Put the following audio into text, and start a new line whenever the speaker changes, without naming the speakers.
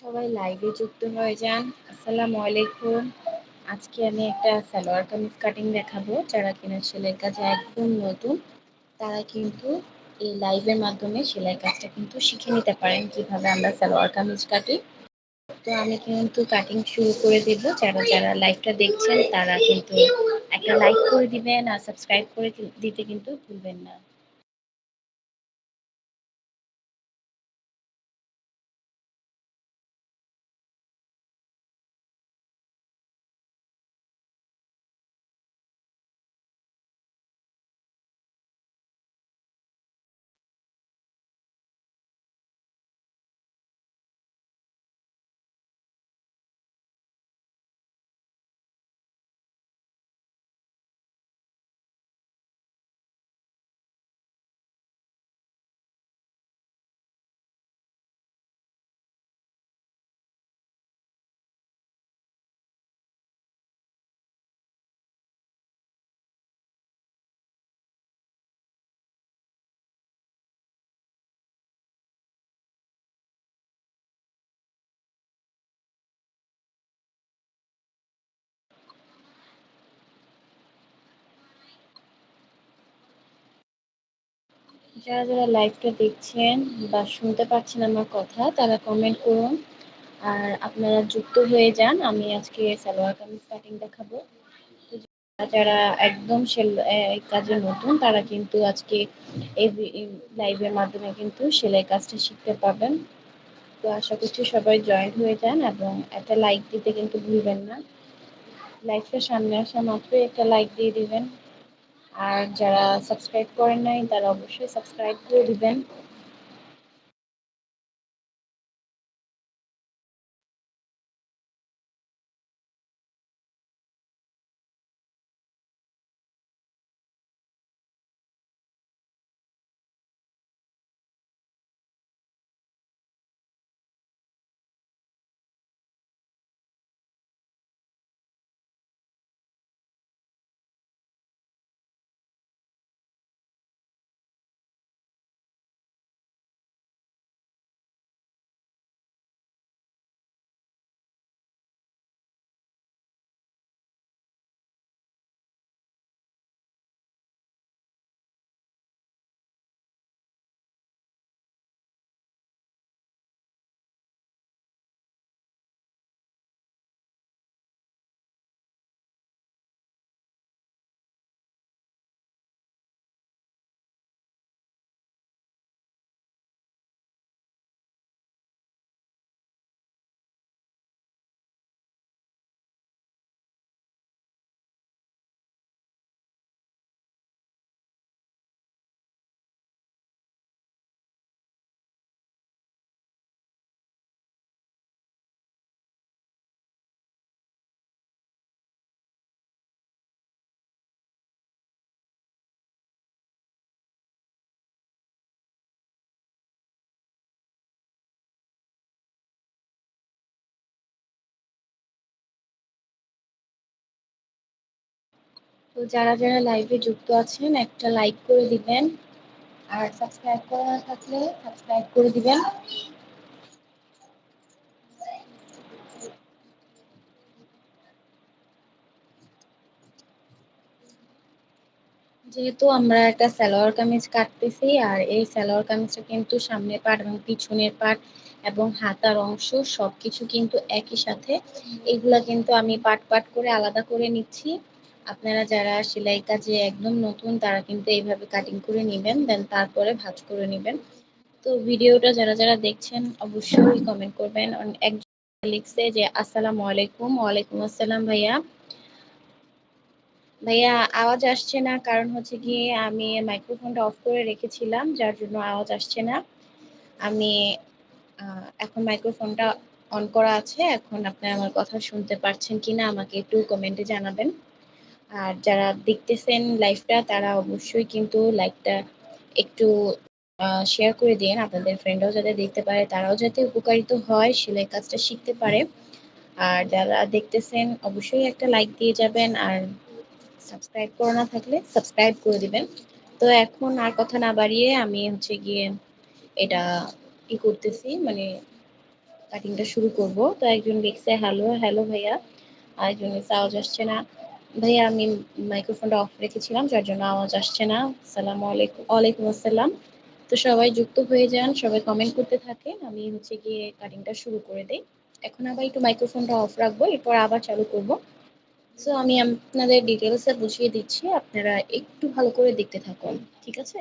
সবাই লাইভে যুক্ত হয়ে যান। আসসালামু আলাইকুম। আজকে আমি একটা সালোয়ার কামিজ কাটিং দেখাবো, যারা কিনা সেলাই কাজে একদম নতুন, তারা কিন্তু এই লাইভের মাধ্যমে সেলাই কাজটা কিন্তু শিখে নিতে পারেন কীভাবে আমরা সালোয়ার কামিজ কাটি তো আমি কিন্তু কাটিং শুরু করে দেব। যারা যারা লাইভটা দেখছেন, তারা কিন্তু একটা লাইক করে দিবেন আর সাবস্ক্রাইব করে দিতে কিন্তু ভুলবেন না। যারা যারা লাইভটা দেখছেন বা শুনতে পাচ্ছেন আমার কথা, তারা কমেন্ট করুন। আর আপনারা যুক্ত হয়ে যান, আমি আজকে সালোয়ার কামিজ কাটিং দেখাবো। যারা একদম এই কাজে নতুন, তারা কিন্তু আজকে এই লাইভের মাধ্যমে কিন্তু সেলাই কাজটা শিখতে পাবেন তো আশা করছি সবাই জয়েন্ট হয়ে যান এবং একটা লাইক দিতে কিন্তু ভুলবেন না। লাইভটা সামনে আসা মাত্রই একটা লাইক দিয়ে দিবেন। আর যারা সাবস্ক্রাইব করেন নাই তারা অবশ্যই সাবস্ক্রাইব করে দিবেন। তো যারা যারা লাইভে যুক্ত আছেন, একটা লাইক করে দিবেন। আর সাবস্ক্রাইব করা না থাকলে সাবস্ক্রাইব করে দিবেন। যেহেতু আমরা একটা সালোয়ার কামিজ কাটতেছি, আর এই সালোয়ার কামিজটা কিন্তু সামনের পাট এবং পিছনের পাট এবং হাতার অংশ সবকিছু কিন্তু একই সাথে। এগুলা কিন্তু আমি পাট পাট করে আলাদা করে নিচ্ছি। আপনারা যারা সেলাই কাজে একদম নতুন, তারা কিন্তু এইভাবে কাটিং করে নেবেন দেন তারপরে ভাজ করে নেবেন। তো ভিডিওটা যারা যারা দেখছেন, অবশ্যই কমেন্ট করবেন। একজন লিখছে যে, আসসালামু আলাইকুম, ওয়ালাইকুম আসসালাম ভাইয়া। ভাইয়া, আওয়াজ আসছে না, কারণ হচ্ছে গিয়ে আমি মাইক্রোফোনটা অফ করে রেখেছিলাম, যার জন্য আওয়াজ আসছে না। আমি এখন মাইক্রোফোনটা অন করা আছে, এখন আপনি আমার কথা শুনতে পারছেন কিনা আমাকে একটু কমেন্টে জানাবেন। আর যারা দেখতেছেন লাইভটা তারা অবশ্যই কিন্তু লাইভটা একটু শেয়ার করে দিন। আপনাদের ফ্রেন্ডরাও যাতে দেখতে পারে, তারাও যাতে উপকারিত হয়, সেলাই কাজটা শিখতে পারে। আর যারা দেখতেছেন, অবশ্যই একটা লাইক দিয়ে যাবেন। আর সাবস্ক্রাইব করা না থাকলে সাবস্ক্রাইব করে দিবেন। তো এখন আর কথা না বাড়িয়ে আমি হচ্ছে গিয়ে এটা কি করতেছি মানে কাটিংটা শুরু করব। তো একজন লিখছে হ্যালো হ্যালো ভাইয়া। আরেকজন লিখছে আওয়াজ আসছে না। ভাইয়া, আমি মাইক্রোফোনটা অফ রেখেছিলাম, যার জন্য আওয়াজ আসছে না। সালাম আলাইকুম, ওয়ালাইকুম আসসালাম। তো সবাই যুক্ত হয়ে যান, সবাই কমেন্ট করতে থাকেন। আমি হচ্ছে গিয়ে কাটিংটা শুরু করে দেই। এখন আবার একটু মাইক্রোফোনটা অফ রাখব, এরপর আবার চালু করব। সো আমি আপনাদের ডিটেলসে বুঝিয়ে দিচ্ছি, আপনারা একটু ভালো করে দেখতে থাকুন, ঠিক আছে?